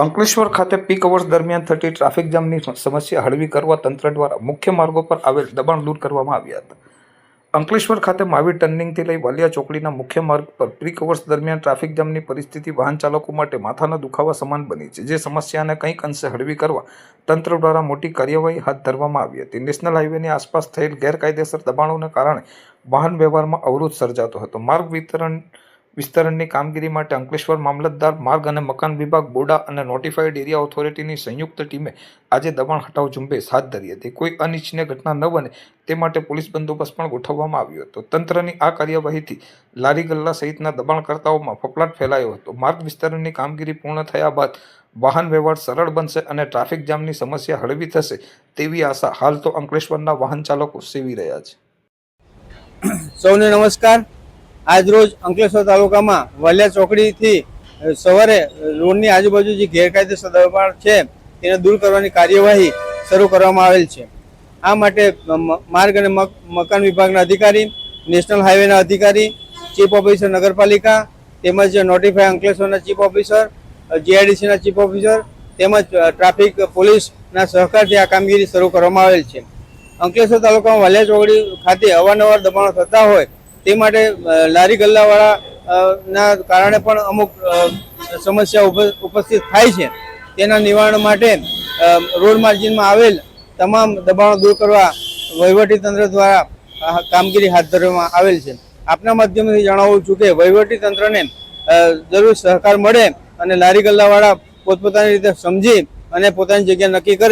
અંકલેશ્વર ખાતે peak hours દરમિયાન થતી ટ્રાફિક જામની સમસ્યા હળવી કરવા તંત્ર દ્વારા મુખ્ય માર્ગો પર આવેલ દબાણ દૂર કરવામાં આવ્યા હતા. અંકલેશ્વર ખાતે માવી ટર્નિંગથી લઈ વાલિયા ચોકડીના મુખ્ય માર્ગ પર પીક અવર્સ દરમિયાન ટ્રાફિક જામની પરિસ્થિતિ વાહન ચાલકો માટે માથાના દુખાવા સમાન બની છે, જે સમસ્યાને કંઈક અંશે હળવી કરવા તંત્ર દ્વારા મોટી કાર્યવાહી હાથ ધરવામાં આવી હતી. નેશનલ હાઈવેની આસપાસ થયેલ ગેરકાયદેસર દબાણોને કારણે વાહન વ્યવહારમાં અવરોધ સર્જાતો હતો. માર્ગ વિતરણ વિસ્તરણની કામગીરી માટે અંકલેશ્વર મામલતદાર, માર્ગ અને મકાન વિભાગ, બોડા અને નોટિફાઈડ એરિયા ઓથોરિટીની સંયુક્ત ટીમે આજે દબાણ હટાવ ઝુંબેશ હાથ ધરી હતી. કોઈ અનિચ્છનીય ઘટના ન બને તે માટે પોલીસ બંદોબસ્ત પણ ગોઠવવામાં આવ્યો હતો. તંત્રની આ કાર્યવાહીથી લારી ગલ્લા સહિતના દબાણકર્તાઓમાં ફફડાટ ફેલાયો હતો. માર્ગ વિસ્તરણની કામગીરી પૂર્ણ થયા બાદ વાહન વ્યવહાર સરળ બનશે અને ટ્રાફિક જામની સમસ્યા હળવી થશે તેવી આશા હાલ તો અંકલેશ્વરના વાહન ચાલકો સેવી રહ્યા છે. સૌને નમસ્કાર. આજરોજ અંકલેશ્વર તાલુકામાં વાલિયા ચોકડીથી સવારે રોડની આજુબાજુ જે ગેરકાયદેસર દબાણ છે, તેને દૂર કરવાની કાર્યવાહી શરૂ કરવામાં આવેલ છે. આ માટે માર્ગ અને મક- મકાન વિભાગના અધિકારી, નેશનલ હાઈવેના અધિકારી, ચીફ ઓફિસર નગરપાલિકા, તેમજ નોટિફાય અંકલેશ્વરના ચીફ ઓફિસર જીઆઈડીસીના ચીફ ઓફિસર, તેમજ ટ્રાફિક પોલીસના સહકારથી આ કામગીરી શરૂ કરવામાં આવેલ છે. અંકલેશ્વર તાલુકામાં વાલિયા ચોકડી ખાતે અવારનવાર દબાણો થતા હોય તે માટે લારી ગલ્લાવાળા વાળા ના કારણે પણ અમુક સમસ્યા ઉપ- ઉપસ્થિત થાય છે. તેના નિવારણ માટે રોડ માર્જિનમાં આવેલ તમામ દબાણો દૂર કરવા વહીવટી તંત્ર દ્વારા કામગીરી હાથ ધરવામાં આવેલ છે. આપના માધ્યમથી જણાવું છું કે વહીવટી તંત્રને જરૂર સહકાર મળે અને લારી ગલ્લાવાળા પોતપોતાની રીતે સમજી અને પોતાની જગ્યા નક્કી કરે